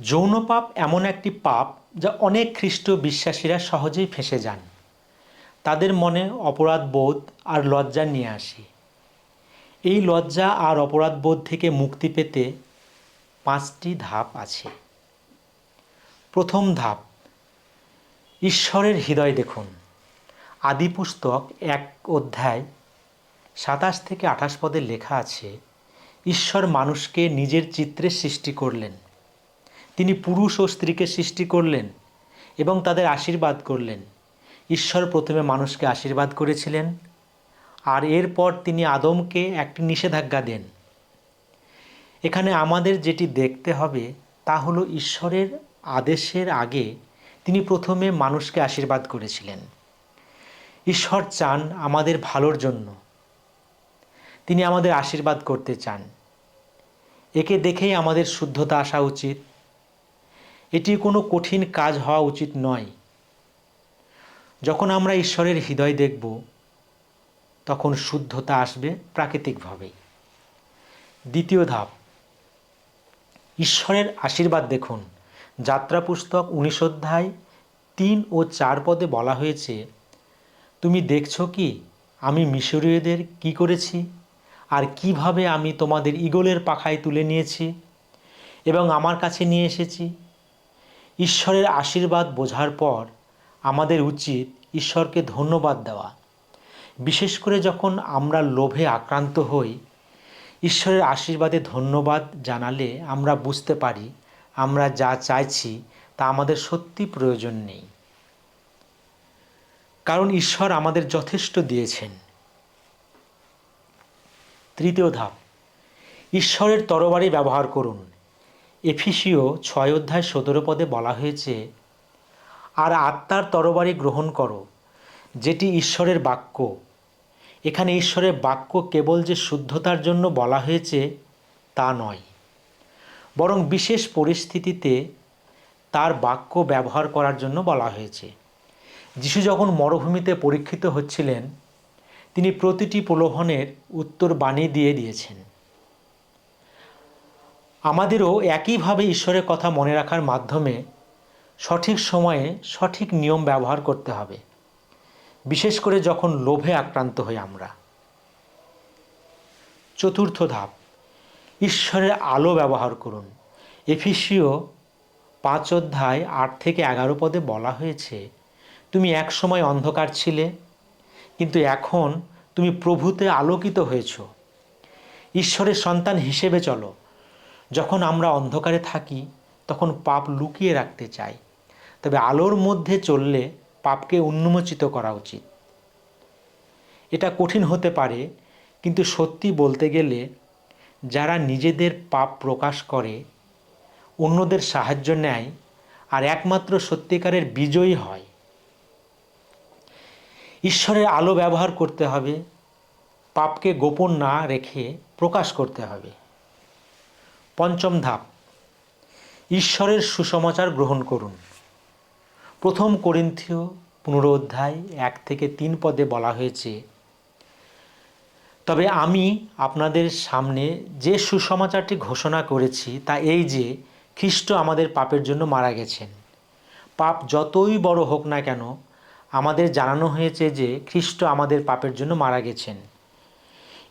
যৌন পাপ এমন একটি পাপ যা অনেক খ্রিস্ট বিশ্বাসীরা সহজেই ফেঁসে যান। তাদের মনে অপরাধ বোধ আর লজ্জা নিয়ে আসে। এই লজ্জা আর অপরাধ বোধ থেকে মুক্তি পেতে পাঁচটি ধাপ আছে। প্রথম ধাপ, ঈশ্বরের হৃদয় দেখুন। আদি পুস্তক এক অধ্যায় সাতাশ থেকে আঠাশ পদে লেখা আছে, ঈশ্বর মানুষকে নিজের চিত্রে সৃষ্টি করলেন। তিনি পুরুষ ও স্ত্রীকে সৃষ্টি করলেন এবং তাদের আশীর্বাদ করলেন। ঈশ্বর প্রথমে মানুষকে আশীর্বাদ করেছিলেন, আর এরপর তিনি আদমকে একটি নিষেধাজ্ঞা দেন। এখানে আমাদের যেটি দেখতে হবে তা হলো ঈশ্বরের আদেশের আগে তিনি প্রথমে মানুষকে আশীর্বাদ করেছিলেন। ঈশ্বর চান আমাদের ভালোর জন্য। তিনি আমাদের আশীর্বাদ করতে চান। একে দেখেই আমাদের শুদ্ধতা আসা উচিত। এটি কোনো কঠিন কাজ হওয়া উচিত নয়। যখন আমরা ঈশ্বরের হৃদয় দেখব, তখন শুদ্ধতা আসবে প্রাকৃতিকভাবেই। দ্বিতীয় ধাপ, ঈশ্বরের আশীর্বাদ দেখুন। যাত্রা পুস্তক উনিশ অধ্যায় তিন ও চার পদে বলা হয়েছে, তুমি দেখছ কি, আমি মিশরীয়দের কি করেছি? আর কীভাবে আমি তোমাদের ইগলের পাখায় তুলে নিয়েছি? এবং আমার কাছে নিয়ে এসেছি? ঈশ্বরের আশীর্বাদ বোঝার পর আমাদের উচিত ঈশ্বরকে ধন্যবাদ দেওয়া। বিশেষ করে যখন আমরা লোভে আক্রান্ত হই, ঈশ্বরের আশীর্বাদে ধন্যবাদ জানালে আমরা বুঝতে পারি, আমরা যা চাইছি তা আমাদের সত্যি প্রয়োজন নেই। কারণ ঈশ্বর আমাদের যথেষ্ট দিয়েছেন। তৃতীয় ধাপ, ঈশ্বরের তরবারি ব্যবহার করুন। এফিসিও ছয় অধ্যায় সতেরো পদে বলা হয়েছে, আর আত্মার তরবারি গ্রহণ করো, যেটি ঈশ্বরের বাক্য। এখানে ঈশ্বরের বাক্য কেবল যে শুদ্ধতার জন্য বলা হয়েছে, তা নয়। বরং বিশেষ পরিস্থিতিতে তার বাক্য ব্যবহার করার জন্য বলা হয়েছে। যিশু যখন মরুভূমিতে পরীক্ষিত হচ্ছিলেন, তিনি প্রতিটি প্রলোভনের উত্তর বাণী দিয়ে দিয়েছেন। আমাদেরও একইভাবে ঈশ্বরের কথা মনে রাখার মাধ্যমে সঠিক সময়ে সঠিক নিয়ম ব্যবহার করতে হবে। বিশেষ করে যখন লোভে আক্রান্ত হই আমরা। চতুর্থ ধাপ, ঈশ্বরের আলো ব্যবহার করুন। এফিসিও পাঁচ অধ্যায় আট থেকে এগারো পদে বলা হয়েছে, তুমি এক সময় অন্ধকার ছিলে, কিন্তু এখন তুমি প্রভূতে আলোকিত হয়েছ। ঈশ্বরের সন্তান হিসেবে চলো। যখন আমরা অন্ধকারে থাকি, তখন পাপ লুকিয়ে রাখতে চাই। তবে আলোর মধ্যে চললে পাপকে উন্মোচিত করা উচিত। এটা কঠিন হতে পারে, কিন্তু সত্যি বলতে গেলে যারা নিজেদের পাপ প্রকাশ করে, অন্যদের সাহায্য নেয় আর একমাত্র সত্যিকারের বিজয়ী হয়। ঈশ্বরের আলো ব্যবহার করতে হবে, পাপকে গোপন না রেখে প্রকাশ করতে হবে। পঞ্চম ধাপ। ঈশ্বরের সুসমাচার গ্রহণ করুন। প্রথম করিন্থীয় পনেরো অধ্যায় এক থেকে তিন পদে বলা হয়েছে, তবে আমি আপনাদের সামনে যে সুসমাচারটি ঘোষণা করেছি তা এই যে, খ্রিস্ট আমাদের পাপের জন্য মারা গেছেন। পাপ যতই বড় হোক না কেন, আমাদের জানানো হয়েছে যে, খ্রিস্ট আমাদের পাপের জন্য মারা গেছেন।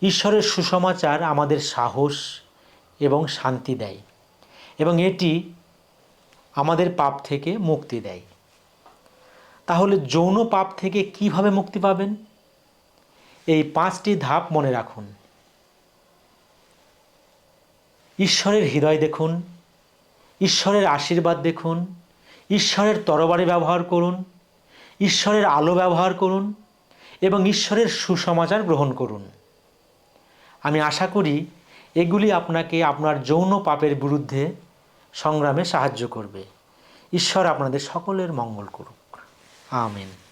ঈশ্বরের সুসমাচার আমাদের সাহস এবং শান্তি দেয় এবং এটি আমাদের পাপ থেকে মুক্তি দেয়। তাহলে যৌন পাপ থেকে কীভাবে মুক্তি পাবেন? এই পাঁচটি ধাপ মনে রাখুন। ঈশ্বরের হৃদয় দেখুন, ঈশ্বরের আশীর্বাদ দেখুন, ঈশ্বরের তরবারি ব্যবহার করুন, ঈশ্বরের আলো ব্যবহার করুন এবং ঈশ্বরের সুসমাচার গ্রহণ করুন। আমি আশা করি এগুলি আপনাকে আপনার যৌন পাপের বিরুদ্ধে সংগ্রামে সাহায্য করবে। ঈশ্বর আপনাদের সকলের মঙ্গল করুক। আমেন।